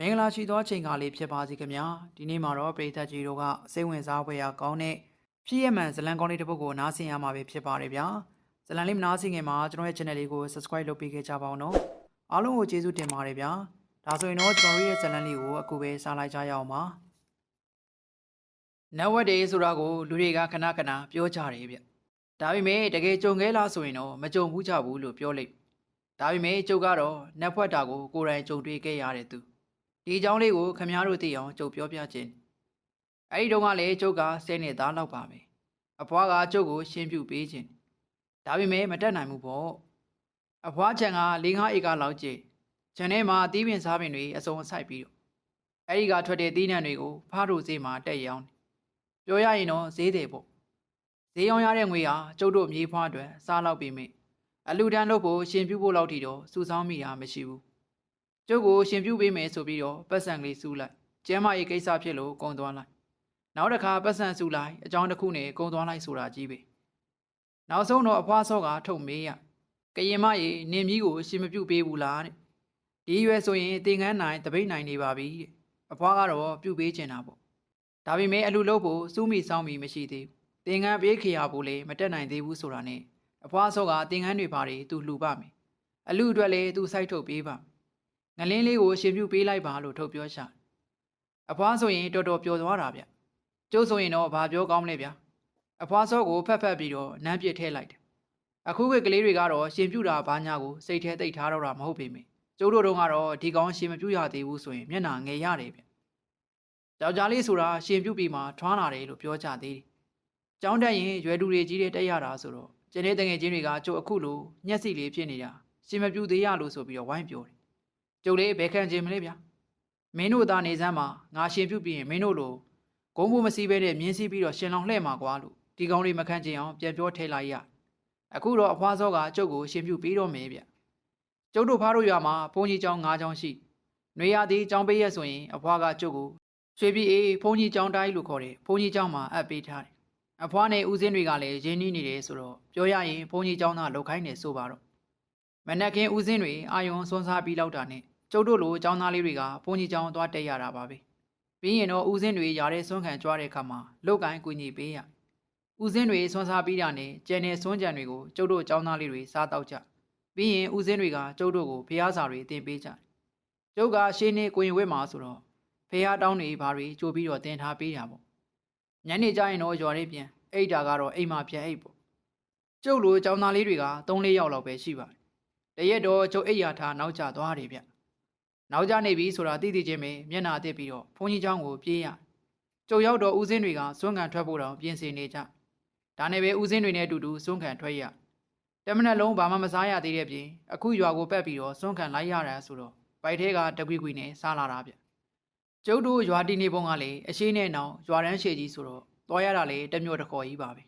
မင်္ဂလာရှိသောချိန်ကားလေးဖြစ်ပါစေခင်ဗျာဒီနေ့မှာတော့ပရိသတ်ကြီးတို့ကစိတ်ဝင်စားဖွယ်ရာကောင်းတဲ့ဖြစ်ရမှန်ဇလံကောင်းလေးတစ်ပုဒ်ကိုနားဆင်ရမှာပဲဖြစ်ပါတယ်ဗျာဇလံလေးမနားဆင်ခင်မှာကျွန်တော်ရဲ့ channel လေးကို subscribe လုပ်ပေးခဲ့ကြပါဦးနော်အားလုံးကိုကျေးဇူးတင်ပါတယ်ဗျာဒါဆိုရင်တော့ကျွန်တော်တို့ရဲ့ဇလံလေးကိုအခုပဲစားလိုက်ကြရအောင်ပါနဝတ်တွေဆိုတာကိုလူတွေကခဏခဏပြောကြတယ်ဗျဒါပေမဲ့တကယ်ကြုံခဲ့လားဆိုရင်တော့မကြုံဘူးကြဘူးလို့ပြောလိုက်ဒါပေမဲ့ကျုပ်ကတော့နတ်ဖွက်တာကိုကိုယ်တိုင်ကြုံတွေ့ခဲ့ရတဲ့သူ ဒီအကြောင်းလေးကိုခမည်းတော်သိအောင်ကြုတ်ပြောပြခြင်းအဲ့ဒီတော့ကလည်းကျုပ်ကဆယ်နှစ်သားလောက်ပါပဲအဖွားကကျုပ်ကိုရှင်းပြပေးခြင်းဒါပေမဲ့မတက်နိုင်ဘူးပေါ့အဖွားချန်က၄၅ဧကလောက်ကျခြံထဲမှာအသီးပင်စားပင်တွေအစုံအဆိုင်ပြီးတော့အဲ့ဒီကထွက်တဲ့သီးနှံတွေကိုဖားတို့ဈေးမှာတက်ရောင်းတယ်ပြောရရင်တော့ဈေးတယ်ပေါ့ဈေးရောင်းရတဲ့ငွေဟာကျုပ်တို့မြေဖွားအတွက်စားလောက်ပြီးမိအလူတန်းလို့ဖို့ရှင်ပြဖို့လောက်ထိတော့စုဆောင်းမိတာမရှိဘူး ကျုပ်ကိုရှင်ပြုပေးမယ်ဆိုပြီးတော့ပတ်စံကလေးစူးလိုက်ကျမ်းမာရေးကိစ္စဖြစ်လို့ကုံသွားလိုက်နောက်တစ်ခါပတ်စံစူးလိုက်အကြောင်းတစ်ခုနဲ့ကုံသွားလိုက်ဆိုတာကြီးပဲနောက်ဆုံးတော့အဖွားစောကထုတ်မေးရကရင်မရေနင်မီးကိုရှင်မပြုပေးဘူးလားတဲ့ဒီရွယ်ဆိုရင်တင်ကန်းနိုင်တပိတ်နိုင်နေပါပြီတဲ့အဖွားကတော့ပြုပေးချင်တာပေါ့ဒါပေမဲ့အလူလို့ဖို့စူးမိဆောင်မိမရှိသေးဘူးတင်ကန်းပေးခရဖို့လေမတက်နိုင်သေးဘူးဆိုတာနဲ့အဖွားစောကတင်ကန်းတွေပါတွေသူလှူပါမယ်အလူအတွက်လေသူစိုက်ထုတ်ပေးပါမယ် ငလင်းလေးကိုရှင်ပြုပေးလိုက်ပါလို့ထုတ်ပြောရှာအဖွားဆိုရင်တော်တော်ပျော်သွားတာဗျကျိုးဆိုရင်တော့ဘာပြောကောင်းလဲဗျအဖွားစောကိုဖက်ဖက်ပြီးတော့နမ်းပစ်ထည့်လိုက်တယ်အခုခေတ်ကလေးတွေကတော့ရှင်ပြုတာဘာညာကိုစိတ်ထဲသိပ်ထားတော့တာမဟုတ်ပေမယ့်ကျိုးတို့တုန်းကတော့ဒီကောင်ရှင်မပြုရသေးဘူးဆိုရင်မျက်နှာငယ်ရတယ်ဗျယောက်ျားလေးဆိုတာရှင်ပြုပြီးမှထွားလာတယ်လို့ပြောကြသေးတယ်ကျောင်းတက်ရင်ရွယ်တူတွေကြီးတဲ့တက်ရတာဆိုတော့ကျင်းတဲ့တငယ်ချင်းတွေကကျိုးအခုလိုညက်စီလေးဖြစ်နေတာရှင်မပြုသေးရလို့ဆိုပြီးတော့ဝိုင်းပြောတယ် ကျုပ်လေးဘယ်ခံခြင်းမလဲဗျာမင်းတို့သားနေစမ်းမှာငါရှင်ပြုတ်ပြီးရင်မင်းတို့လိုဂုံးဘူးမစည်းပဲနဲ့မြင်းစည်းပြီးတော့ရှင်လောင်လှဲ့မှာကွာလို့ဒီကောင်းလေးမခံချင်အောင်ပြန်ပြောထဲလိုက်ရအခုတော့အဖွားစောကကျုပ်ကိုရှင်ပြုတ်ပြီးတော့မယ်ဗျကျုပ်တို့ဖားတို့ရွာမှာဘုန်းကြီးကျောင်း၅ကျောင်းရှိနွေရသည်ကျောင်းပေးရက်ဆိုရင်အဖွားကကျုပ်ကိုရွှေပြည်အေးဘုန်းကြီးကျောင်းတိုင်းလို့ခေါ်တယ်ဘုန်းကြီးကျောင်းမှာအပ်ပေးထားတယ်အဖွားနဲ့ဦးစင်းတွေကလည်းရင်းနှီးနေတယ်ဆိုတော့ပြောရရင်ဘုန်းကြီးကျောင်းသားလောက်ခိုင်းနေဆိုပါတော့ မနက်ခင်းဦးစင်းတွေအာယုံစွန်းစားပြီးလောက်တာနဲ့ကျုပ်တို့လိုចောင်းသားလေးတွေကဘုန်းကြီးကျောင်းသွားတက်ရတာပါပဲပြီးရင်တော့ဦးစင်းတွေຢာတဲ့စွန်းခံကြွားတဲ့အခါမှာလုတ်ကိုင်းကူညီပေးရဦးစင်းတွေစွန်းစားပြီးတာနဲ့ကျန်တဲ့စွန်းကြံတွေကိုကျုပ်တို့ចောင်းသားလေးတွေစားတော့ကြပြီးရင်ဦးစင်းတွေကကျုပ်တို့ကိုဖျားစာတွေတင်ပေးကြကျုပ်ကရှင်းနေကိုရင်ဝက်မှာဆိုတော့ဖျားတောင်းတွေဘာတွေကြိုပြီးတော့တင်ထားပေးတာပေါ့ညနေကျရင်တော့ရွာလေးပြန်အိတ်တာကတော့အိမ်မှာပြန်အိတ်ပေါ့ကျုပ်လိုចောင်းသားလေးတွေက3-4ယောက်လောက်ပဲရှိပါတယ် တရက်တော့ကျုပ်အိပ်ယာထားနောက်ကျသွားတယ်ဗျနောက်ကျနေပြီဆိုတာသိသိချင်းပဲမျက်နာအစ်ပြီးတော့ဘုန်းကြီးเจ้าကိုပြေးရကျုပ်ရောက်တော့ဦးစင်းတွေကစွန့်ခံထွက်ဖို့တော့ပြင်ဆင်နေကြဒါနဲ့ပဲဦးစင်းတွေနဲ့အတူတူစွန့်ခံထွက်ရတမနက်လုံးဘာမှမစားရသေးတဲ့ပြင်အခုရွာကိုပက်ပြီးတော့စွန့်ခံလိုက်ရတာဆိုတော့ပိုက်ထဲကတကွီကွီနဲ့စားလာတာဗျကျုပ်တို့ရွာတီနေပုံကလည်းအရှိနဲ့နောင်ရွာတန်းရှည်ကြီးဆိုတော့သွားရတာလေတမျိုးတစ်ခေါ်ကြီးပါပဲ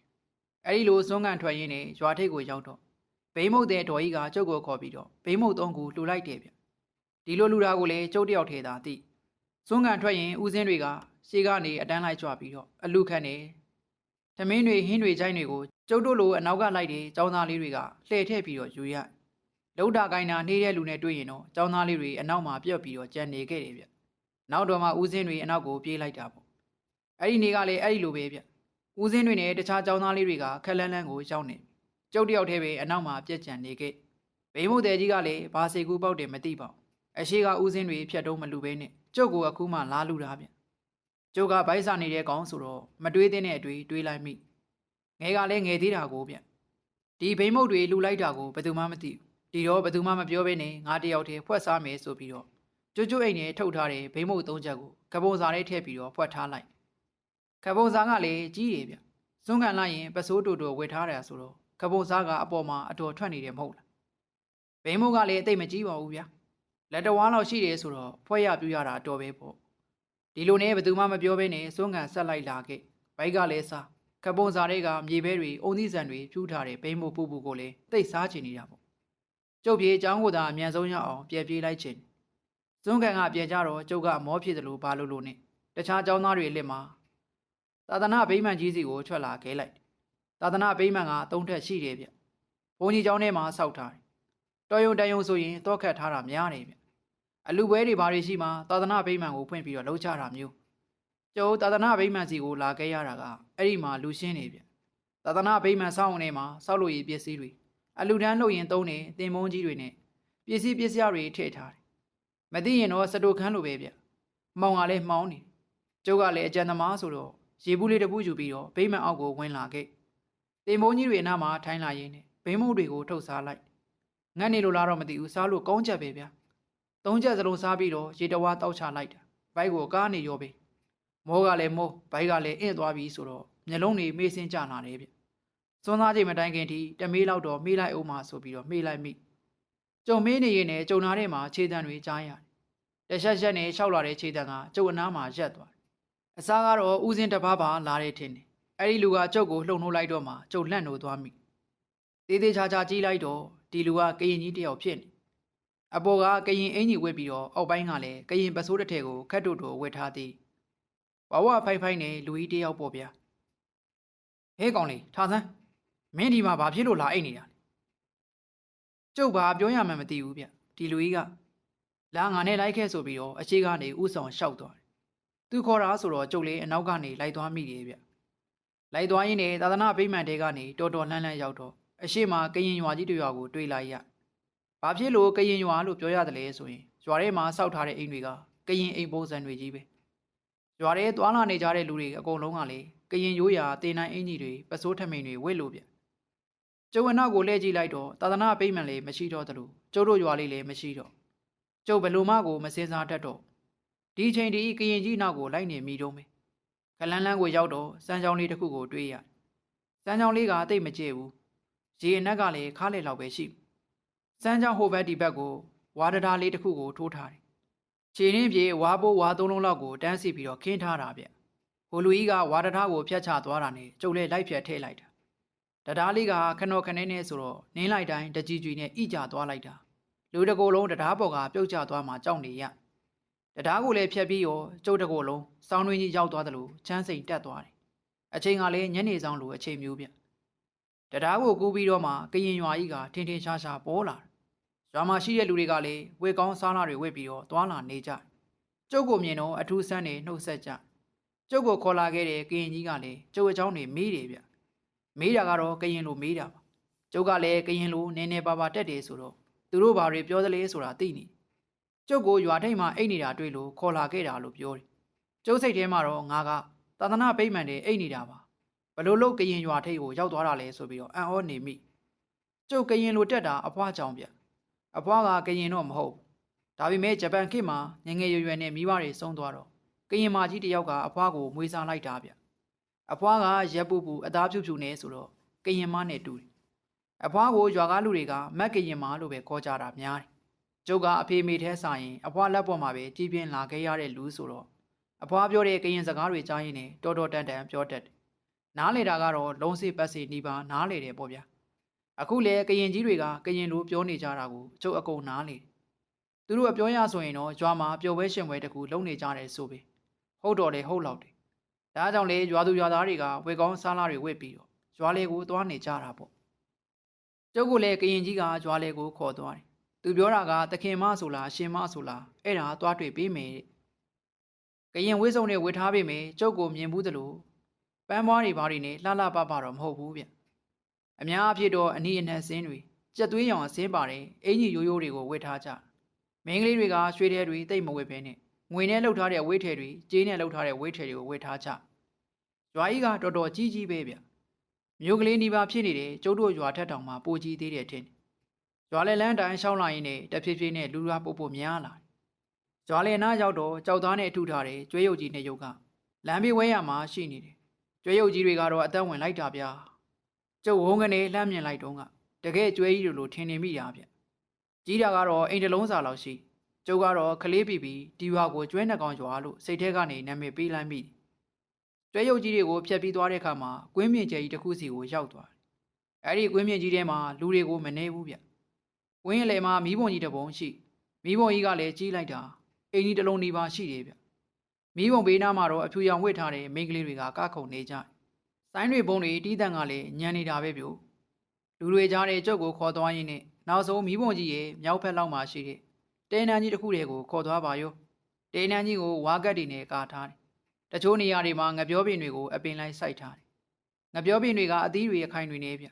အဲ့ဒီလိုစွန့်ခံထွက်ရင်းနဲ့ရွာထိပ်ကိုရောက်တော့ ဘိမုတ်တဲ့တော်ကြီးကကျုပ်ကိုခေါ်ပြီးတော့ဘိမုတ်သုံးခုလှူလိုက်တယ်ဗျဒီလိုလှူတာကိုလည်းကျုပ်တယောက်ထဲသာသိစွန်းကန်ထွက်ရင်ဦးစင်းတွေကရှေးကနေအတန်းလိုက်ကြွပြီးတော့အလူခတ်နေသမင်းတွေဟင်းတွေကြိုင်းတွေကိုကျုပ်တို့လိုအနောက်ကလိုက်တဲ့ចောင်းသားလေးတွေကလှည့်ထည့်ပြီးတော့ယူရလုံတာကိုင်းတာနှေးတဲ့လူနဲ့တွေ့ရင်တော့ចောင်းသားလေးတွေအနောက်မှာပြက်ပြီးတော့ကြံနေခဲ့တယ်ဗျနောက်တော့မှဦးစင်းတွေအနောက်ကိုပြေးလိုက်တာပေါ့အဲ့ဒီနေ့ကလည်းအဲ့ဒီလိုပဲဗျဦးစင်းတွေနဲ့တခြားចောင်းသားလေးတွေကခက်လန်းလန်းကိုရောက်နေ ကျုပ်တယောက်တည်းပဲအနောက်မှာပြက်ကြံနေခဲ့ဘိမုတ်တဲ့ကြီးကလည်းဘာစေကူပေါက်တယ်မသိပါဘူးအရှိကဦးစင်းတွေဖြတ်တုံးမလူပဲနဲ့ကျုပ်ကအခုမှလာလူတာဗျကျုပ်ကဗိုက်စာနေတဲ့ကောင်ဆိုတော့မတွေးတဲ့အတွေ့တွေးလိုက်မိငယ်ကလည်းငယ်သေးတာကိုဗျဒီဘိမုတ်တွေလူလိုက်တာကိုဘယ်သူမှမသိဘူးဒီတော့ဘယ်သူမှမပြောဘဲနဲ့ငါတယောက်တည်းဖွက်စားမယ်ဆိုပြီးတော့ကျွတ်ကျွတ်အိမ်နဲ့ထုတ်ထားတဲ့ဘိမုတ်သုံးချက်ကိုကပုံစာထဲထည့်ပြီးတော့ဖွက်ထားလိုက်ကပုံစာကလည်းကြီးတယ်ဗျစွန့်ခံလိုက်ရင်ပစိုးတူတူဝယ်ထားတယ်ဆိုတော့ ကပုံစားကအပေါ်မှာအတော်ထွက်နေတယ်မဟုတ်လားဘိန်းမိုးကလည်းအသိမကြီးပါဘူးဗျာလက်တော်ဝါလောက်ရှိတယ်ဆိုတော့ဖွဲ့ရပြူရတာအတော်ပဲပေါ့ဒီလိုနဲ့ဘယ်သူမှမပြောဘဲနဲ့စွန့်ကန်ဆက်လိုက်လာခဲ့ဘိုက်ကလည်းစားကပုံစားတွေကမြေဘဲတွေအုံသီးဆန်တွေဖြူထားတဲ့ဘိန်းမိုးပူပူကိုလည်းတိတ်စားချင်နေတာပေါ့ကျုပ်ပြေအကြောင်းကိုသာအမြန်ဆုံးရအောင်ပြက်ပြေးလိုက်ချင်စွန့်ကန်ကပြန်ကြတော့ကျုပ်ကမောဖြစ်သလိုဘာလို့လို့နဲ့တခြားเจ้าသားတွေလက်မှာသာသနာဗိမာန်ကြီးစီကိုထွက်လာခဲလိုက် သာသနာဗိမာန်ကသုံးထက်ရှိတယ်ဗျဘုန်းကြီးကျောင်းထဲမှာစောက်ထားတယ်တော်ယုံတန်ယုံဆိုရင်တော့ခတ်ထားတာများတယ်ဗျအလူပွဲတွေဘာတွေရှိမှသာသနာဗိမာန်ကိုဖွင့်ပြီးတော့လှုပ်ချတာမျိုးကျုပ်သာသနာဗိမာန်စီကိုလာခဲ့ရတာကအဲ့ဒီမှာလူရှင်းနေဗျသာသနာဗိမာန်စောင့်နေမှာစောက်လို့ရည်ပစ္စည်းတွေအလူတန်းလုပ်ရင်သုံးနေတင်မုန်းကြီးတွေနဲ့ပစ္စည်းပစ္စည်းတွေထည့်ထားတယ်မသိရင်တော့စတိုခန်းလိုပဲဗျမှောင်ကလည်းမှောင်နေကျုပ်ကလည်းအကြံသမားဆိုတော့ရေဘူးလေးတစ်ပူးယူပြီးတော့ဗိမာန်အောက်ကိုဝင်လာခဲ့ တင်မုန်းကြီးတွေအနားမှာထိုင်းလာရင်းနဲ့ဘိမုတ်တွေကိုထုတ်စားလိုက်ငတ်နေလို့လားတော့မသိဘူးစားလို့ကောင်းချက်ပဲဗျသုံးချက်စလုံးစားပြီးတော့ရေတဝါတောက်ချလိုက်တာဘိုက်ကိုကားနေရောပဲမောကလည်းမောဘိုက်ကလည်းအင့်သွားပြီဆိုတော့မျက်လုံးတွေမေးစင်းကျလာတယ်ဗျစွန်းသားချိန်မတိုင်ခင်ထိတမေးလောက်တော့မေးလိုက်အောင်မှဆိုပြီးတော့မေးလိုက်မိကြုံမေးနေရင်လည်းကြုံနာထဲမှာခြေတံတွေကြားရတယ်တရှက်ရှက်နဲ့ရှောက်လာတဲ့ခြေတံကကျုပ်အနားမှာရက်သွားတယ်အစားကတော့ဥစဉ်တစ်ပါးပါလာတဲ့ထင်တယ် အဲ့ဒီလူကကျုပ်ကိုလှုံနှိုးလိုက်တော့မှကျုပ်လှန့်နိုးသွားမိသေးသေးချာချာကြည့်လိုက်တော့ဒီလူကကရင်ကြီးတစ်ယောက်ဖြစ်နေအပေါ်ကကရင်အင်ကြီးဝက်ပြီးတော့အောက်ပိုင်းကလည်းကရင်ပစိုးတစ်ထည်ကိုခတ်တို့တို့ဝက်ထားသည်ဝဝဖိုင်ဖိုင်နဲ့လူကြီးတယောက်ပေါ့ဗျာဟဲကောင်လေးထားစမ်းမင်းဒီမှာဘာဖြစ်လို့လာအိတ်နေတာလဲကျုပ်ဘာပြောရမှန်းမသိဘူးဗျဒီလူကြီးကလာငါနဲ့လိုက်ခဲ့ဆိုပြီးတော့အခြေကနေဥဆောင်လျှောက်သွားတယ်သူခေါ်တာဆိုတော့ကျုပ်လေးအနောက်ကနေလိုက်သွားမိတယ်ဗျ လိုက်သွားရင်းနဲ့သာသနာဗိမာန်တဲကနေတော်တော်လှမ်းလှမ်းရောက်တော့အရှိမကရင်ရွာကြီးတစ်ရွာကိုတွေ့လိုက်ရ။ဘာဖြစ်လို့ကရင်ရွာလို့ပြောရတယ်လဲဆိုရင်ရွာထဲမှာစောက်ထားတဲ့အိမ်တွေကကရင်အိမ်ပုံစံတွေကြီးပဲ။ရွာထဲသွားလာနေကြတဲ့လူတွေအကုန်လုံးကလေကရင်ရိုးရာတင်နိုင်အင်ကြီးတွေပစိုးထမိန်တွေဝစ်လို့ဗျ။ကျုပ်ဝနောက်ကိုလှည့်ကြည့်လိုက်တော့သာသနာပိတ်မှန်လေးမရှိတော့သလိုကျုပ်တို့ရွာလေးလည်းမရှိတော့။ကျုပ်ဘယ်လိုမှကိုမစင်စားတတ်တော့ဒီအချိန်ဒီကရင်ကြီးနောက်ကိုလိုက်နေမိတော့မယ်။ ကလန်းလန်းကိုရောက်တော့စမ်းချောင်းလေးတစ်ခုကိုတွေ့ရ။စမ်းချောင်းလေးကတိတ်မကျဘူး။ရေအနက်ကလည်းခါးလေလောက်ပဲရှိ။စမ်းကြောင်းဟိုဘက်ဒီဘက်ကိုဝါဒဒါလေးတစ်ခုကိုထိုးထားတယ်။ခြေရင်းပြေဝါပိုးဝါသုံးလုံးလောက်ကိုတန်းစီပြီးတော့ခင်းထားတာဗျ။ဟိုလူကြီးကဝါဒဒါကိုဖျက်ချသွားတာနဲ့ကျုပ်လည်းလိုက်ဖြတ်ထည့်လိုက်တာ။တရားလေးကခဏခနဲနဲ့ဆိုတော့နင်းလိုက်တိုင်းတကြီးကြီးနဲ့ဣကြသွားလိုက်တာ။လူတစ်ကိုယ်လုံးတရားပေါ်ကပြုတ်ကျသွားမှကြောက်နေရ။ ။တံတားကိုလည်းဖြတ်ပြီးရောကျုပ်တကိုယ်လုံးစောင်းတွင်းကြီးရောက်သွားသလိုချမ်းစိန်တက်သွားတယ်။အချိန်ကလည်းညနေဆောင်လိုအချိန်မျိုးပြ။တံတားကိုကူးပြီးတော့မှကရင်ရွာကြီးကထင်းထင်းရှားရှားပေါ်လာတယ်။ရွာမှာရှိတဲ့လူတွေကလည်းဝေကောင်းစားလာတွေဝတ်ပြီးတော့သွားလာနေကြတယ်။ကျုပ်ကိုမြင်တော့အထူးဆန်းနေနှုတ်ဆက်ကြ။ကျုပ်ကိုခေါ်လာခဲ့တဲ့ကရင်ကြီးကလည်းကျုပ်အကြောင်းတွေမေးတယ်ဗျ။မေးတာကတော့ကရင်လိုမေးတာပါ။ကျုပ်ကလည်းကရင်လိုနည်းနည်းပါးပါးတက်တယ်ဆိုတော့သူတို့ဘာတွေပြောသလဲဆိုတာသိနေတယ် ကျုပ်ကိုရွာထိပ်မှာအိတ်နေတာတွေ့လို့ခေါ်လာခဲ့တာလို့ပြောတယ်ကျုပ်စိတ်ထဲမှာတော့ငါကသာသနာပိတ်မှန်တယ်အိတ်နေတာပါဘလို့လို့ကရင်ရွာထိပ်ကိုရောက်သွားတာလဲဆိုပြီးတော့အံ့ဩနေမိကျုပ်ကရင်လိုတက်တာအဖွားကြောင့်ဗျအဖွားကကရင်တော့မဟုတ်ဘူးဒါပေမဲ့ဂျပန်ခေတ်မှာငယ်ငယ်ရွယ်ရွယ်နဲ့မိဘတွေဆုံးသွားတော့ကရင်မကြီးတယောက်ကအဖွားကိုမွေးစားလိုက်တာဗျအဖွားကရက်ပူပူအသားဖြူဖြူနဲ့ဆိုတော့ကရင်မနဲ့တူတယ်အဖွားကိုရွာကားလူတွေကမက်ကရင်မလို့ပဲခေါ်ကြတာများတယ် ကျုပ်ကအဖေမေထဲဆိုင်ရင်အဖွားလက်ပေါ်မှာပဲကြည်ပြင်းလာခဲ့ရတဲ့လူဆိုတော့အဖွားပြောတဲ့ကရင်စကားတွေကြားရင်လည်းတော်တော်တန်တန်ပြောတတ်တယ်နားလေတာကတော့လုံးစိပတ်စီနီးပါနားလေတယ်ပေါ့ဗျာအခုလေကရင်ကြီးတွေကကရင်လိုပြောနေကြတာကိုကျုပ်အကုန်နားလေတယ်။သူတို့အပြောရဆိုရင်တော့ရွာမှာပျော်ပွဲရှင်ပွဲတစ်ခုလုပ်နေကြတယ်ဆိုပဲ။ဟုတ်တော့လေဟုတ်လောက်တယ်။ဒါကြောင့်လေရွာသူရွာသားတွေကဝေကောင်းစားလာတွေဝစ်ပြီးတော့ရွာလေကိုသွားနေကြတာပေါ့။ကျုပ်ကလည်းကရင်ကြီးကရွာလေကိုခေါ်သွားတယ်။ သူပြောတာကသခင်မဆိုလားရှင်မဆိုလားအဲ့ဒါသွားတွေ့ပေးမယ်တဲ့။ကရင်ဝိစုံတွေဝစ်ထားပေးမယ်ကျုပ်ကိုမြင်ဘူးသလိုပန်းပွားတွေဘာတွေနဲ့လှလှပပတော့မဟုတ်ဘူးဗျ။အများအဖြစ်တော့အနီးအနှံစင်းတွေကြက်သွေးရောင်အစင်းပါတယ်အင်ကြီးရိုးရိုးတွေကိုဝတ်ထားကြမင်းကလေးတွေကရွှေထဲတွေတိတ်မဝတ်ဘဲနဲ့ငွေနဲ့လှုပ်ထားတဲ့ဝိထဲတွေကြေးနဲ့လှုပ်ထားတဲ့ဝိထဲတွေကိုဝတ်ထားကြရွာကြီးကတော်တော်ကြီးကြီးပဲဗျမြို့ကလေးနီးပါးဖြစ်နေတဲ့ကျုပ်တို့ရွာထက်တောင်မှပိုကြီးသေးတယ်ထင်တယ် ရွာလေလန်းတိုင်းရှောင်းလာရင်းနဲ့တဖြည်းဖြည်းနဲ့လူရွာပို့ပို့များလာတယ်ရွာလေနားရောက်တော့ကြောက်သားနဲ့အထုထားတဲ့ကျွဲရုပ်ကြီးနှစ်ရုပ်ကလမ်းဘေးဝဲရမှာရှိနေတယ်ကျွဲရုပ်ကြီးတွေကတော့အသက်ဝင်လိုက်တာဗျာကျုပ်ဝုန်းကနေလှမ်းမြင်လိုက်တော့ကတကယ်ကျွဲကြီးလိုလိုထင်နေမိတာဗျကြီးတာကတော့အိမ်တစ်လုံးစာလောက်ရှိကျုပ်ကတော့ခလေးပြီပြီဒီရွာကိုကျွဲနှစ်ကောင်ရွာလို့စိတ်ထဲကနေနာမည်ပေးလိုက်မိတယ်ကျွဲရုပ်ကြီးတွေကိုဖျက်ပြီးသွားတဲ့အခါမှာကွင်းမြင့်ကျဲကြီးတစ်ခုစီကိုရောက်သွားတယ်အဲ့ဒီကွင်းမြင့်ကြီးထဲမှာလူတွေကိုမနေဘူးဗျ ကွင်းအလယ်မှာမီးပုံကြီးတစ်ပုံရှိမီးပုံကြီးကလည်းကြီးလိုက်တာအိမ်ကြီးတစ်လုံးနေပါရှိတယ်ဗျမီးပုံဘေးနားမှာတော့အဖြူရောင်ဝတ်ထားတဲ့မိန်းကလေးတွေကကခုန်နေကြတယ်ဆိုင်းတွေပုံတွေတီးတန့်ကလည်းညံနေတာပဲပြိုလူတွေကြားတဲ့ကြုတ်ကိုခေါ်သွားရင်းနဲ့နောက်ဆုံးမီးပုံကြီးရဲ့မြောက်ဖက်လောက်မှာရှိတဲ့တဲနန်းကြီးတစ်ခုတည်းကိုခေါ်သွားပါရောတဲနန်းကြီးကိုဝါကတ်တွေနဲ့ကာထားတယ်တချို့နေရာတွေမှာငပြောပင်တွေကိုအပင်လိုက်စိုက်ထားတယ်ငပြောပင်တွေကအသီးတွေအခိုင်တွေနေဗျ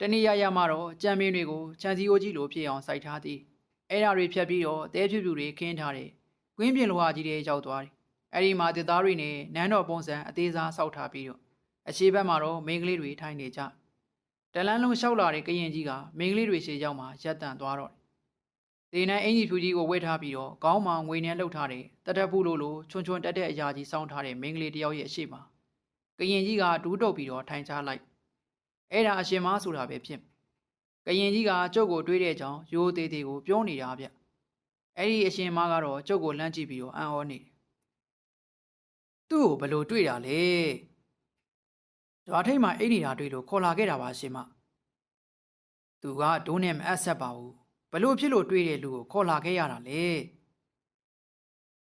တနေ့ရရမှာတော့ကြံပင်တွေကိုခြံစည်းအိုးကြီးလိုဖြစ်အောင်စိုက်ထားသည်အဲ့ဓာတွေဖြတ်ပြီးတော့တဲဖြူဖြူတွေခင်းထားတယ်ကွင်းပြင်လိုဟာကြီးတွေရောက်သွားတယ်အဲ့ဒီမှာတစ်သားတွေနဲ့နန်းတော်ပုံစံအသေးစားဆောက်ထားပြီးတော့အရှိဘက်မှာတော့မိန်းကလေးတွေထိုင်နေကြတလန်းလုံးလျှောက်လာတဲ့ကရင်ကြီးကမိန်းကလေးတွေရှေ့ရောက်မှရက်တန်သွားတော့တယ်ဒေနန်အင်ကြီးဖြူကြီးကိုဝတ်ထားပြီးတော့ခေါင်းမှာငွေနဲ့လှုပ်ထားတဲ့တတက်ဖူးလိုလိုချွန်ချွန်တက်တဲ့အရာကြီးစောင်းထားတဲ့မိန်းကလေးတစ်ယောက်ရဲ့အရှိမကရင်ကြီးကဒူးတုပ်ပြီးတော့ထိုင်ချလိုက် အဲ့ဒါအရှင်မဆိုတာပဲဖြစ်ကရင်ကြီးကကျုပ်ကိုတွေးတဲ့အကြောင်းရိုးသေးသေးကိုပြောနေတာဗျအဲ့ဒီအရှင်မကတော့ကျုပ်ကိုလှမ်းကြည့်ပြီးတော့အံ့ဩနေတယ်သူ့ကိုဘယ်လိုတွေးတာလဲကြွားထိတ်မှာအိတ်နေတာတွေ့လို့ခေါ်လာခဲ့တာပါရှင်မသူကဒိုးနဲ့မအပ်ဆက်ပါဘူးဘလို့ဖြစ်လို့တွေ့တဲ့လူကိုခေါ်လာခဲ့ရတာလေ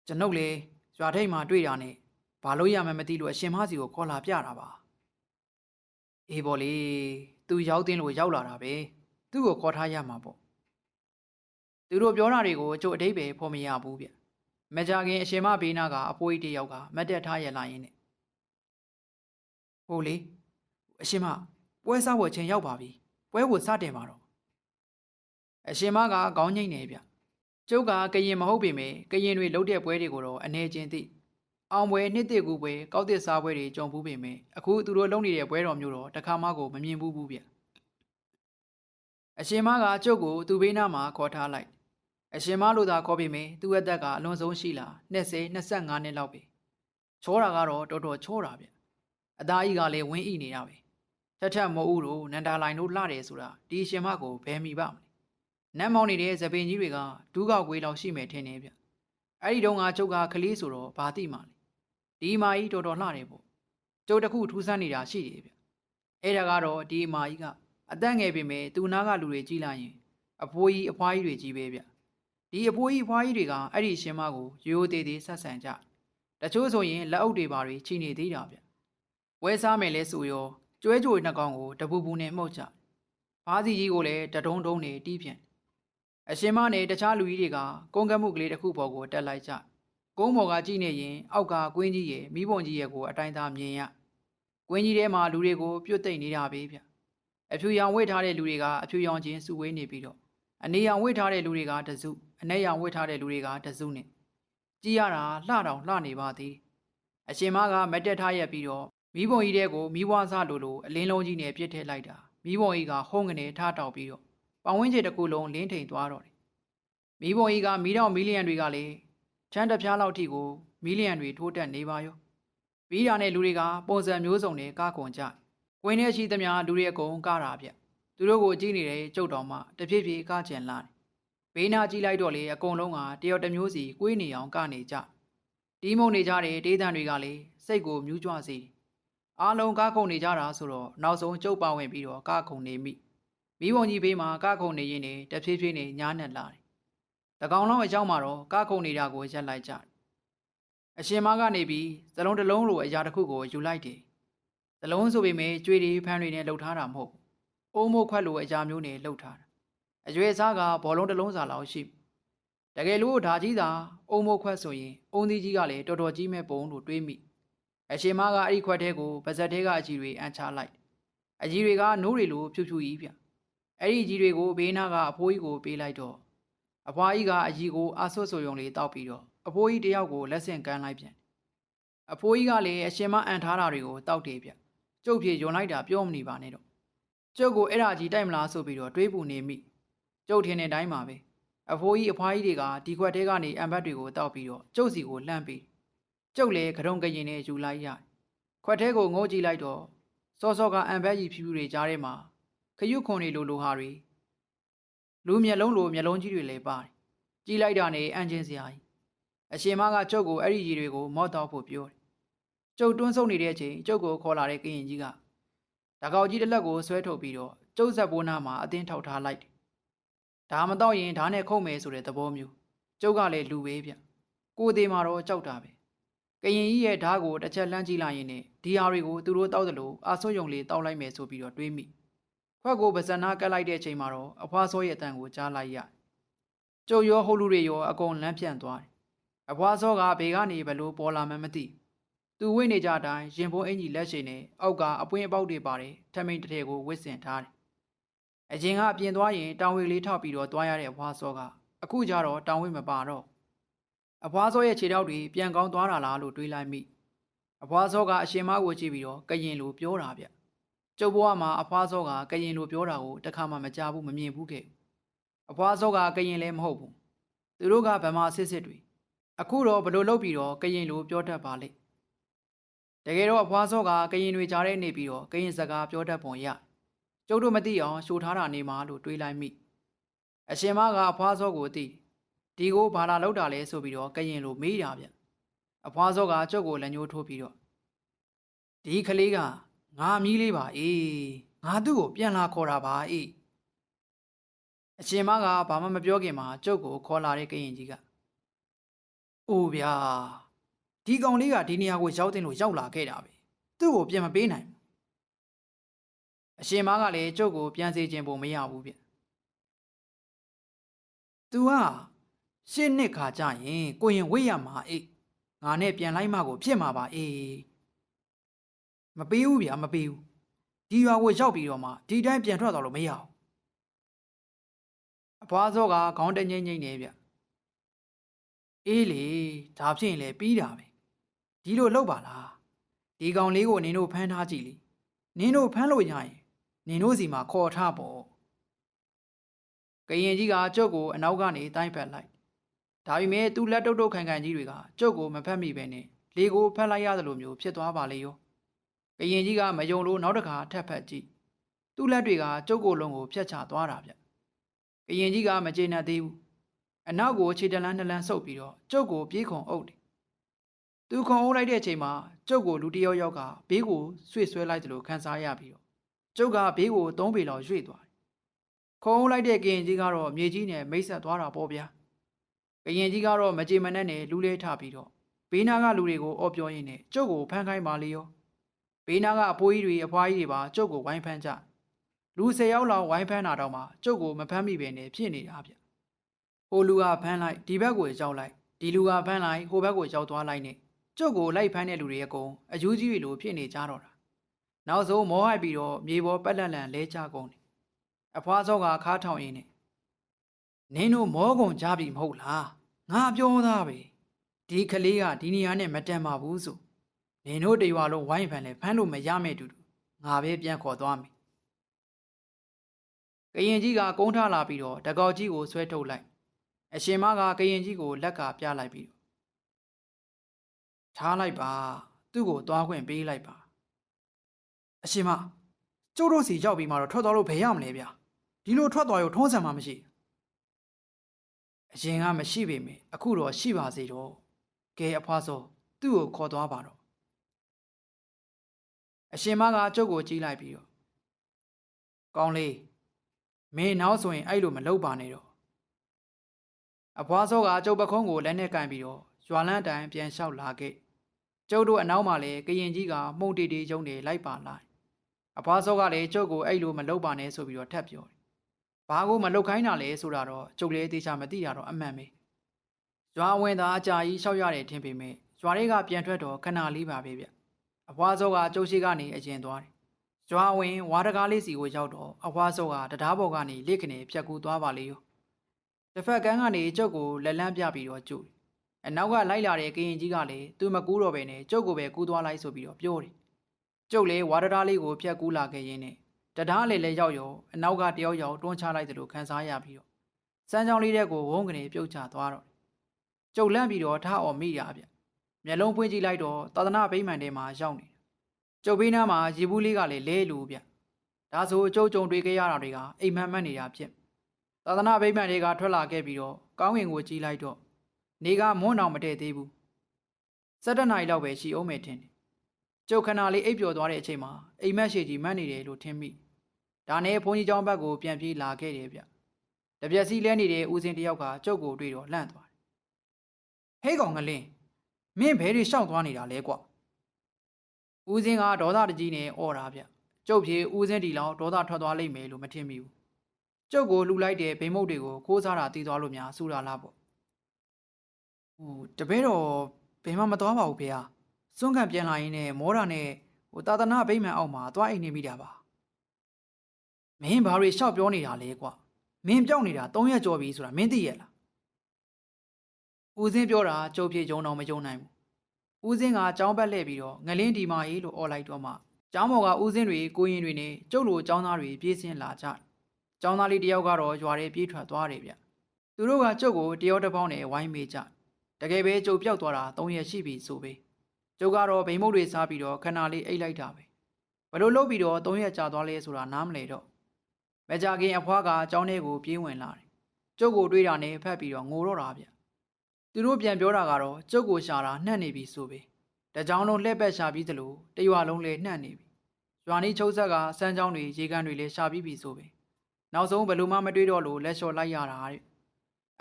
ကျွန်ုပ်လေရွာထိပ်မှာတွေ့တာနဲ့ဘာလို့ရမှန်းမသိလို့အရှင်မစီကိုခေါ်လာပြတာပါ အေးပေါ်လေသူရောက်တင်လို့ရောက်လာတာပဲသူ့ကိုခေါ်ထားရမှာပေါ့သူတို့ပြောတာတွေကိုအကျိုးအတိတ်ပဲဖော်မရဘူးဗျမကြခင်အရှင်မဘေးနာကအဖိုးကြီးတစ်ယောက်ကမတ်တက်ထားရလာရင်းနဲ့ဟိုလေအရှင်မပွဲစားဝယ်ချင်းရောက်ပါပြီပွဲကိုစတင်ပါတော့အရှင်မကခေါင်းငိမ့်နေဗျကျုပ်ကကရင်မဟုတ်ပေမယ့်ကရင်တွေလှုပ်တဲ့ပွဲတွေကိုတော့အနေချင်းသိ အောင်ပွဲနှစ်တကူပွဲကောက်တစ်စားပွဲတွေကြုံဘူးပေမယ့်အခုသူတို့လုပ်နေတဲ့ပွဲတော်မျိုးတော့တစ်ခါမှကိုမမြင်ဘူးဘူးဗျအရှင်မကကျုပ်ကိုသူ့ဘေးနားမှာခေါ်ထားလိုက်အရှင်မလို့သာခေါ်ပေမယ့်သူ့အသက်ကအလွန်ဆုံးရှိလာ20 25နှစ်လောက်ပဲချောတာကတော့တော်တော်ချောတာဗျအသားကြီးကလည်းဝင်းဣနေတာပဲထက်ထက်မိုးဦးတို့နန္ဒာလိုင်တို့လှတယ်ဆိုတာဒီအရှင်မကိုဘယ်မိပါမလဲနတ်မောင်းနေတဲ့သပင်ကြီးတွေကဒူးကောက်ကွေးလောက်ရှိမယ်ထင်နေဗျအဲ့ဒီတုန်းကကျုပ်ကကလေးဆိုတော့ဘာတိမှလဲ ဒီမာကြီးတော်တော်လှတယ်ပေါ့ကျုပ်တခုထူးဆန်းနေတာရှိတယ်ဗျအဲ့ဒါကတော့ဒီမာကြီးကအသက်ငယ်ပေမဲ့သူနာကလူတွေကြီးလာရင်အဖိုးကြီးအဖွားကြီးတွေကြီးပဲဗျဒီအဖိုးကြီးအဖွားကြီးတွေကအဲ့ဒီရှင်မကိုရိုးသေးသေးဆက်ဆံကြတချို့ဆိုရင်လက်အုပ်တွေပါတွေချိနေသေးတာဗျဝဲစားမယ်လဲဆိုရောကျွဲကြွေနှကောင်ကိုတပူပူနဲ့မှုတ်ကြဘားစီကြီးကိုလည်းတဒုံဒုံနဲ့တီးပြန်အရှင်မနဲ့တခြားလူကြီးတွေကကုန်းကက်မှုကလေးတစ်ခုပေါ်ကိုတက်လိုက်ကြ ကုန်းပေါ်ကကြည့်နေရင်အောက်ကကွင်းကြီးရဲ့မိဘုံကြီးရဲ့ကိုအတိုင်းသားမြင်ရကွင်းကြီးထဲမှာလူတွေကိုပြုတ်သိမ့်နေတာပဲဗျအဖြူရောင်ဝတ်ထားတဲ့လူတွေကအဖြူရောင်ချင်းစုဝေးနေပြီးတော့အနေရောင်ဝတ်ထားတဲ့လူတွေကတစုအနေရောင်ဝတ်ထားတဲ့လူတွေကတစုနဲ့ကြည့်ရတာလှတောင်လှနေပါသေးအရှင်မကမတ်တက်ထားရက်ပြီးတော့မိဘုံကြီးတဲ့ကိုမိဘွားစားလိုလိုအလင်းလုံးကြီးနဲ့ပြစ်ထည့်လိုက်တာမိဘုံကြီးကဟုံးကနေထားတောက်ပြီးတော့ပတ်ဝန်းကျင်တစ်ခုလုံးလင်းထိန်သွားတော့တယ်။မီးပုံကြီးကမီးတောင်မီလီယံတွေကလည်း ချမ်းတစ်ပြားလောက်ထိကိုမီလီယံတွေထိုးတက်နေပါရော။ပြီးတာနဲ့လူတွေကပုံစံမျိုးစုံနဲ့ကားကုန်ကြ။ကွင်းထဲရှိသမျှလူတွေအကုန်ကားတာဗျ။သူတို့ကိုကြည့်နေတဲ့ကျုပ်တော်မှတဖြည်းဖြည်းကားကျင်လာတယ်။ဘေးနာကြည့်လိုက်တော့လေအကုန်လုံးကတယောက်တစ်မျိုးစီကွေးနေအောင်ကနေကြ။တီးမုံနေကြတဲ့ဒေးတန်တွေကလည်းစိတ်ကိုမြူးကြွစေတယ်။အားလုံးကားကုန်နေကြတာဆိုတော့နောက်ဆုံးကျုပ်ပါဝင်ပြီးတော့ကားကုန်နေမိ။မိဘုံကြီးဘေးမှာကခုန်နေရင်းနဲ့တဖြည်းဖြည်းနဲ့ညားနက်လာတယ်။ တကောင်လုံးအကြောင်းမှာတော့ကခုန်နေတာကိုရက်လိုက်ကြတယ်။အရှင်မကနေပြီးသလုံးတစ်လုံးလိုအရာတစ်ခုကိုယူလိုက်တယ်။သလုံးဆိုပေမဲ့ကြွေတွေဖန်းတွေနဲ့လှုပ်ထားတာမဟုတ်ဘူး။အိုးမိုးခွက်လိုအရာမျိုးနဲ့လှုပ်ထားတာ။အရွယ်စားကဘောလုံးတစ်လုံးစာလောက်ရှိ။တကယ်လို့ဒါကြီးသာအိုးမိုးခွက်ဆိုရင်အုံသီးကြီးကလည်းတော်တော်ကြီးမဲ့ပုံလို့တွေးမိ။အရှင်မကအဲ့ဒီခွက်ထဲကိုပါဇက်ထဲကအကြီးတွေအန်ချလိုက်။အကြီးတွေကနိုးတွေလိုဖြူဖြူကြီးဗျ။အဲ့ဒီကြီးတွေကိုဘေးနားကအဖိုးကြီးကိုပေးလိုက်တော့ အဖွားကြီးကအကြီးကိုအာဆွတ်ဆိုယုံလေးတောက်ပြီးတော့အဖိုးကြီးတယောက်ကိုလက်ဆင့်ကမ်းလိုက်ပြန်အဖိုးကြီးကလည်းအရှင်မအန်ထားတာတွေကိုတောက်တယ်ဗျကျုပ်ပြေယွန်လိုက်တာပြောမနေပါနဲ့တော့ကျုပ်ကိုအဲ့ဒါကြီးတိုက်မလားဆိုပြီးတော့တွေးပူနေမိကျုပ်ထင်တဲ့အတိုင်းပါပဲအဖိုးကြီးအဖွားကြီးတွေကဒီခွက်တဲကနေအံဘတ်တွေကိုတောက်ပြီးတော့ကျုပ်စီကိုလှမ်းပြီးကျုပ်လည်းကရုံကရင်နဲ့ယူလိုက်ရခွက်ထဲကိုငိုးကြည့်လိုက်တော့စောစောကအံဘတ်ကြီးဖြူဖြူတွေကြားထဲမှာခရုခွန်တွေလိုလိုဟာတွေ လူမျက်လုံးလိုမျက်လုံးကြီးတွေလည်းပါတယ်ကြီးလိုက်တာနဲ့အန်ချင်းစရာကြီးအရှင်မကကျုပ်ကိုအဲ့ဒီကြီးတွေကိုမော့တော့ဖို့ပြောတယ်ကျုပ်တွန်းဆုပ်နေတဲ့အချိန်ကျုပ်ကိုခေါ်လာတဲ့ကရင်ကြီးကတကောက်ကြီးတစ်လက်ကိုဆွဲထုတ်ပြီးတော့ကျုပ်ဇက်ပိုးနာမှာအတင်းထောက်ထားလိုက်တယ်ဒါမတော့ရင်ဓာတ်နဲ့ခုတ်မယ်ဆိုတဲ့သဘောမျိုးကျုပ်ကလည်းလူပဲဗျကိုယ်သေးမှာတော့ကြောက်တာပဲကရင်ကြီးရဲ့ဓာတ်ကိုတစ်ချက်လှမ်းကြည့်လိုက်ရင်ねဒီဟာတွေကိုသူတို့တောက်တယ်လို့အာဆွယုံလေးတောက်လိုက်မယ်ဆိုပြီးတော့တွေးမိ ခွက်ကိုပါဇက်နာကတ်လိုက်တဲ့အချိန်မှာတော့အဖွားစောရဲ့အတန်ကိုကြားလိုက်ရကျုပ်ရောဟိုလူတွေရောအကုန်လမ်းပြန့်သွားတယ်အဖွားစောကဘေကနေဘလို့ပေါ်လာမှန်းမသိသူဝိနေကြတိုင်းရင်ပုံးအင်ကြီးလက်ရှိနဲ့အောက်ကအပွင့်အပေါက်တွေပါတယ်ထမိန်တစ်ထည်ကိုဝစ်စင်ထားတယ်အရင်ကအပြင်သွားရင်တောင်ဝေလေးထောက်ပြီးတော့သွားရတဲ့အဖွားစောကအခုကျတော့တောင်ဝေမပါတော့အဖွားစောရဲ့ခြေထောက်တွေပြန်ကောင်းသွားတာလားလို့တွေးလိုက်မိအဖွားစောကအရှင်မကိုကြည့်ပြီးတော့ကရင်လိုပြောတာဗျ ကျုပ်ဘဝမှာအဖွားစောကကရင်လိုပြောတာကိုတစ်ခါမှမကြားဘူးမမြင်ဘူးခဲ့အဖွားစောကကရင်လည်းမဟုတ်ဘူးသူတို့ကဗမာစစ်စစ်တွေအခုတော့ဘလို့လုပ်ပြီးတော့ကရင်လိုပြောတတ်ပါလိမ့်တကယ်တော့အဖွားစောကကရင်တွေကြားထဲနေပြီးတော့ကရင်စကားပြောတတ်ပုံရကျုပ်တို့မသိအောင်ရှို့ထားတာနေမှာလို့တွေးလိုက်မိအရှင်မကအဖွားစောကိုသိဒီကိုဘာလာလောက်တာလဲဆိုပြီးတော့ကရင်လိုမေးတာဗျအဖွားစောကကျုပ်ကိုလက်ညှိုးထိုးပြီးတော့ဒီကလေးက ငါမီးလေးပါအေးငါသူ့ကိုပြန်လာခေါ်တာပါအေးအရှင်မကဘာမှမပြောခင်မှာကျုပ်ကိုခေါ်လာတဲ့ကရင်ကြီးကအိုးဗျာဒီကောင်လေးကဒီနေရာကိုရောက်တင်လို့ရောက်လာခဲ့တာပဲသူ့ကိုပြန်မပေးနိုင်ဘူးအရှင်မကလည်းကျုပ်ကိုပြန်စေခြင်းပုံမရဘူးဗျသူကရှစ်နှစ်ခါကြရင်ကိုရင်ဝိတ်ရမှာအေးငါနဲ့ပြန်လိုက်မှကိုဖြစ်မှာပါအေး မပေးဘူးဗျာမပေးဘူးဒီရွာကိုရောက်ပြီးတော့မှဒီတိုင်းပြန်ထွက်သွားလို့မရအောင်အဖွားစောကခေါင်းတငိမ့်ငိမ့်နေဗျအေးလေဒါဖြစ်ရင်လေပြီးတာပဲဒီလိုလုပ်ပါလားဒီကောင်လေးကိုနင်တို့ဖမ်းထားကြည့်လေနင်တို့ဖမ်းလို့ရရင်နင်တို့စီမှာခေါ်ထားပေါ့ကရင်ကြီးကကျုပ်ကိုအနောက်ကနေတိုင်းဖက်လိုက်ဒါပေမဲ့သူ့လက်တုပ်တုပ်ခိုင်ခိုင်ကြီးတွေကကျုပ်ကိုမဖက်မိပဲနဲ့လေကိုဖက်လိုက်ရသလိုမျိုးဖြစ်သွားပါလေရော ကရင်ကြီးကမယုံလို့နောက်တစ်ခါထပ်ဖက်ကြည့်သူ့လက်တွေကကျုပ်ကိုယ်လုံးကိုဖျက်ချသွားတာဗျကရင်ကြီးကမကျေနပ်သေးဘူးအနောက်ကိုခြေတလန်းနှစ်လန်းဆုပ်ပြီးတော့ကျုပ်ကိုပြေးခုံအုပ်တယ်သူခုံအုပ်လိုက်တဲ့အချိန်မှာကျုပ်ကိုလူတစ်ယောက်ယောက်ကဘေးကိုဆွေ့ဆွဲလိုက်တယ်လို့ခံစားရပြီးတော့ကျုပ်ကဘေးကိုသုံးပေလောက်ရွေ့သွားတယ်ခုံအုပ်လိုက်တဲ့ကရင်ကြီးကတော့မြေကြီးနဲ့မိတ်ဆက်သွားတာပေါ့ဗျာကရင်ကြီးကတော့မကြေမနက်နဲ့လူးလဲထပြီးတော့ဘေးနားကလူတွေကိုအော်ပြောရင်းနဲ့ကျုပ်ကိုဖမ်းခိုင်းပါလေရော ဘေးနားကအဖိုးကြီးတွေအဖွားကြီးတွေပါကျုပ်ကိုဝိုင်းဖမ်းကြလူ၁၀ယောက်လောက်ဝိုင်းဖမ်းတာတော့မှကျုပ်ကိုမဖမ်းမိပဲနဲ့ဖြစ်နေတာဗျဟိုလူကဖမ်းလိုက်ဒီဘက်ကိုရောက်လိုက်ဒီလူကဖမ်းလိုက်ဟိုဘက်ကိုရောက်သွားလိုက်နဲ့ကျုပ်ကိုလိုက်ဖမ်းတဲ့လူတွေအကုန်အယူကြီးတွေလိုဖြစ်နေကြတော့တာနောက်ဆုံးမောဟိုက်ပြီးတော့မြေပေါ်ပက်လက်လန်လဲချကုန်တယ်အဖွားစောကခါထောင်ရင်းနဲ့နင်းတို့မောကုန်ကြပြီမဟုတ်လားငါပြောသားပဲဒီကလေးကဒီနေရာနဲ့မတန်ပါဘူးဆို နင်တို့တရွာလုံးဝိုင်းဖန်လဲဖမ်းလို့မရမဲ့တူတူငါပဲပြန်ခေါ်သွားမယ်ကရင်ကြီးကကုန်းထလာပြီးတော့တကောက်ကြီးကိုဆွဲထုတ်လိုက်အရှင်မကကရင်ကြီးကိုလက်ကပြလိုက်ပြီးတော့ထားလိုက်ပါ သူ့ကိုသွားခွင့်ပေးလိုက်ပါအရှင်မကျိုးတို့စီရောက်ပြီးမှတော့ထွက်သွားလို့ဘယ်ရမလဲဗျာဒီလိုထွက်သွားရောထုံးစံမှမရှိအရင်ကမရှိပေမယ့်အခုတော့ရှိပါစေတော့ကဲအဖွားစောသူ့ကိုခေါ်သွားပါတော့ အရှင်မကကျုပ်ကိုကြည့်လိုက်ပြီးတော့ကောင်းလေးမင်းနောက်ဆိုရင်အဲ့လိုမလုပ်ပါနဲ့တော့အဖွားစောကကျုပ်ပခုံးကိုလက်နဲ့ကင်ပြီးတော့ရွာလန်းတိုင်ပြန်လျှောက်လာခဲ့ကျုပ်တို့အနောက်မှာလည်းကရင်ကြီးကမှုန်တီတီကျုံနေလိုက်ပါလိုက်အဖွားစောကလည်းကျုပ်ကိုအဲ့လိုမလုပ်ပါနဲ့ဆိုပြီးတော့ထပ်ပြောတယ်ဘာကိုမလုပ်ခိုင်းတာလဲဆိုတာတော့ကျုပ်လည်းသေချာမသိတာတော့အမှန်ပဲရွာဝင်သားအကြာကြီးလျှောက်ရတယ်ထင်ပေမဲ့ရွာတွေကပြန်ထွက်တော့ခဏလေးပါပဲဗျ အဖွားစောကကျုပ်ရှိကနေအရင်သွားတယ်။ကြွားဝင်ဝါတကားလေးစီကိုရောက်တော့အဖွားစောကတရားပေါ်ကနေလက်ခနဲ့ဖြတ်ကူးသွားပါလေရော။တစ်ဖက်ကန်းကနေကျုပ်ကိုလက်လန်းပြပြီးတော့ကြို့တယ်။အနောက်ကလိုက်လာတဲ့ကရင်ကြီးကလည်းသူမကူးတော့ပဲနဲ့ကျုပ်ကိုပဲကူးသွားလိုက်ဆိုပြီးတော့ပြောတယ်။ကျုပ်လည်းဝါတကားလေးကိုဖြတ်ကူးလာခဲ့ရင်းနဲ့တရားလေလည်းရောက်ရောအနောက်ကတယောက်ယောက်တွန်းချလိုက်တယ်လို့ခံစားရပြီးတော့စမ်းချောင်းလေးတဲ့ကိုဝုန်းကနေပြုတ်ချသွားတော့တယ်။ကျုပ်လန့်ပြီးတော့ထားအောင်မိရဗျ။ မျက်လုံးပွင့်ကြည့်လိုက်တော့သာသနာဗိမာန်ထဲမှာရောက်နေတယ်။ကျုပ်ဘေးနားမှာရေဘူးလေးကလည်းလဲလူဗျ။ဒါဆိုအကျုပ်ကြုံတွေ့ခဲ့ရတာတွေကအိမ်မက်မက်နေတာဖြစ်။သာသနာဗိမာန်တွေကထွက်လာခဲ့ပြီးတော့ကောင်းကင်ကိုကြည့်လိုက်တော့နေကမွန်းအောင်မတည့်သေးဘူး။၁၇နာရီလောက်ပဲရှိအောင်မယ်ထင်တယ်။ကျုပ်ခဏလေးအိပ်ပျော်သွားတဲ့အချိန်မှာအိမ်မက်ရှိကြီးမှတ်နေတယ်လို့ထင်မိ။ဒါနဲ့ဘုန်းကြီးကျောင်းဘက်ကိုပြန်ပြေးလာခဲ့တယ်ဗျ။တပြက်စီလဲနေတဲ့ဦးစင်တယောက်ကကျုပ်ကိုတွေ့တော့လန့်သွားတယ်။ဟဲ့ကောင်ကလင်း မင်းဘယ်တွေရှောက်သွားနေတာလဲကွဦးစင်းကဒေါသတကြီးနဲ့អော်တာဗျကျုပ်ဖြေဦးစင်းဒီလောက်ဒေါသထွက်သွားလိမ့်မယ်လို့မထင်မိဘူးကျုပ်ကိုလှူလိုက်တဲ့ဗိမုတ်တွေကိုခိုးစားတာတည်သွားလို့များစူတာလားပေါ့ဟိုတပည့်တော်ဘယ်မှမသွားပါဘူးဖေဟာစွန့်ခံပြန်လာရင်းနဲ့မောတာနဲ့ဟိုတာသနာဗိမာန်အောက်မှာသွားအိမ်နေမိတာပါမင်းဘာတွေရှောက်ပြောနေတာလဲကွာမင်းပြောက်နေတာ၃ရက်ကျော်ပြီဆိုတာမင်းသိရဲ့လား ဦးစင်းပြောတာကြုတ်ပြေကြုံတော့မကြုံနိုင်ဘူးဦးစင်းကကြောင်းပတ်လှည့်ပြီးတော့ငလင်းဒီမာရေးလို့អော်လိုက်တော့မှကျောင်းပေါ်ကဦးစင်းတွေကိုရင်တွေနဲ့ကျုပ်လိုကျောင်းသားတွေပြေးစင်းလာကြတယ်ကျောင်းသားလေးတယောက်ကတော့ရွာထဲပြေးထွက်သွားတယ်ဗျသူတို့ကကျုပ်ကိုတယောက်တစ်ပေါင်းနဲ့ဝိုင်းမေးကြတကယ်ပဲကျုပ်ပြောက်သွားတာ၃ရက်ရှိပြီဆိုပဲကျုပ်ကတော့ဗိမုတ်တွေစားပြီးတော့ခဏလေးအိတ်လိုက်တာပဲဘလို့လုပ်ပြီးတော့၃ရက်ကြာသွားလဲဆိုတာနားမလဲတော့မကြခင်အဖွားကကျောင်းထဲကိုပြေးဝင်လာတယ်ကျုပ်ကိုတွေးတာနဲ့ဖက်ပြီးတော့ငိုတော့တာဗျ သူတို့ပြန်ပြောတာကတော့ကျုပ်ကိုရှာတာနှက်နေပြီဆိုပဲတကြောင်လုံးလှည့်ပက်ရှာပြီးသလိုတရွာလုံးလည်းနှက်နေပြီရွာနီးချုပ်ဆက်ကစမ်းချောင်းတွေရေကန်တွေလည်းရှာပြီးပြီဆိုပဲ နောက်ဆုံးဘယ်လိုမှမတွေးတော့လို့လက်လျှော်လိုက်ရတာတဲ့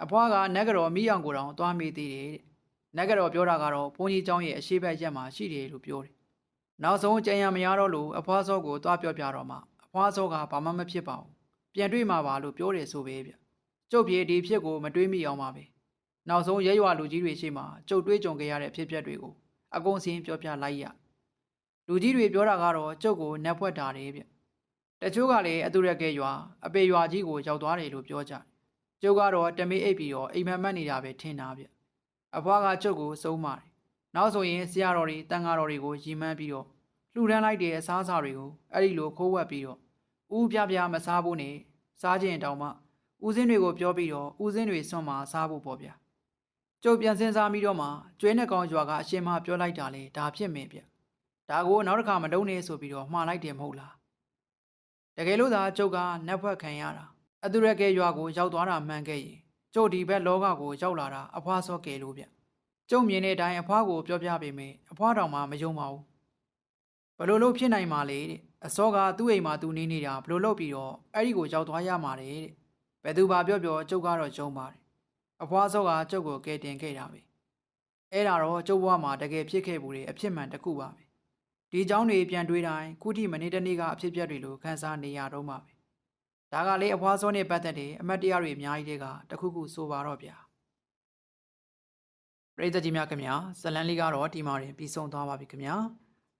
အဖွားကနက်ကတော့မိအောင်ကိုတောင်သွားမေးသေးတယ်တဲ့နက်ကတော့ပြောတာကတော့ဘုန်းကြီးเจ้าရဲ့အရှိဘက်ရက်မှာရှိတယ်လို့ပြောတယ်နောက်ဆုံးကြံရမရတော့လို့အဖွားစောကိုသွားပြောပြတော့မှအဖွားစောကဘာမှမဖြစ်ပါဘူးပြန်တွေ့မှာပါလို့ပြောတယ်ဆိုပဲဗျကျုပ်ပြေဒီဖြစ်ကိုမတွေးမိအောင်ပါပဲ နောက်ဆုံးရဲရွာလူကြီးတွေရှိမှကျုပ်တွေးကြုံခဲ့ရတဲ့ဖြစ်ပျက်တွေကိုအကုန်စင်းပြောပြလိုက်ရလူကြီးတွေပြောတာကတော့ကျုပ်ကိုနှက်ဖွက်တာတယ်ဗျတချို့ကလည်းအတူရကဲရွာအပေရွာကြီးကိုရောက်သွားတယ်လို့ပြောကြတယ်။ကျုပ်ကတော့တမေးအိပ်ပြီးတော့အိမ်မက်မက်နေတာပဲထင်တာဗျ။အဖွားကကျုပ်ကိုစုံးပါတယ်။နောက်ဆိုရင်ဆရာတော်တွေတန်ဃာတော်တွေကိုရီမန်းပြီးတော့လှူဒန်းလိုက်တဲ့အစားအစာတွေကိုအဲ့ဒီလိုခိုးဝက်ပြီးတော့ဥပြပြမစားဖို့နဲ့စားခြင်းတောင်မှဦးစင်းတွေကိုပြောပြီးတော့ဦးစင်းတွေဆွမ်းမှာစားဖို့ပေါ့ဗျာ။ ကျုပ်ပြန်စင်းစားပြီးတော့မှကျွဲနဲ့ကောင်ရွာကအရှင်မပြောလိုက်တာလေဒါဖြစ်မယ်ဗျ။ဒါကိုနောက်တစ်ခါမလုံးနဲ့ဆိုပြီးတော့မှားလိုက်တယ်မဟုတ်လား။တကယ်လို့သာကျုပ်ကနတ်ဖွဲ့ခံရတာအသူရကဲရွာကိုရောက်သွားတာမှန်ခဲ့ရင်ကျုပ်ဒီဘက်လောကကိုရောက်လာတာအဖွားစောကဲလို့ဗျကျုံမြင်တဲ့အတိုင်းအဖွားကိုပြောပြပေမယ့်အဖွားတော်မှမယုံပါဘူးဘလို့လို့ဖြစ်နိုင်မှာလေတဲ့အစောကသူ့အိမ်မှာသူနေနေတာဘလို့လို့ပြီးတော့အဲ့ဒီကိုရောက်သွားရမှာတဲ့ဘယ်သူပါပြောပြောကျုပ်ကတော့ယုံပါတယ် အဖွားစောကကျုပ်ကိုကဲတင်ခဲ့တာပဲအဲ့ဒါတော့ကျုပ်ဘဝမှာတကယ်ဖြစ်ခဲ့မှုတွေအဖြစ်မှန်တစ်ခုပါပဲ ဒီเจ้าတွေပြန်တွေးတိုင်းခုထိမနေ့တနေ့ကအဖြစ်ပြက်တွေလိုခန်းစားနေရတော့မှာပဲဒါကလေအဖွားစောနဲ့ပတ်သက်တဲ့အမတ်တရားတွေအများကြီးတွေကတခုခုဆိုပါတော့ဗျာပရိသတ်ကြီးများခင်ဗျာဇလန်လေးကတော့ဒီမှာတင်ပြီးဆုံးသွားပါပြီခင်ဗျာ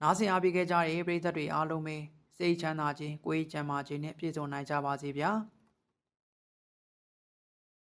နားဆင်အားပေးခဲ့ကြတဲ့ပရိသတ်တွေအားလုံးပဲစိတ်ချမ်းသာခြင်းကိုယ်ချမ်းသာခြင်းနဲ့ပြည့်စုံနိုင်ကြပါစေဗျာ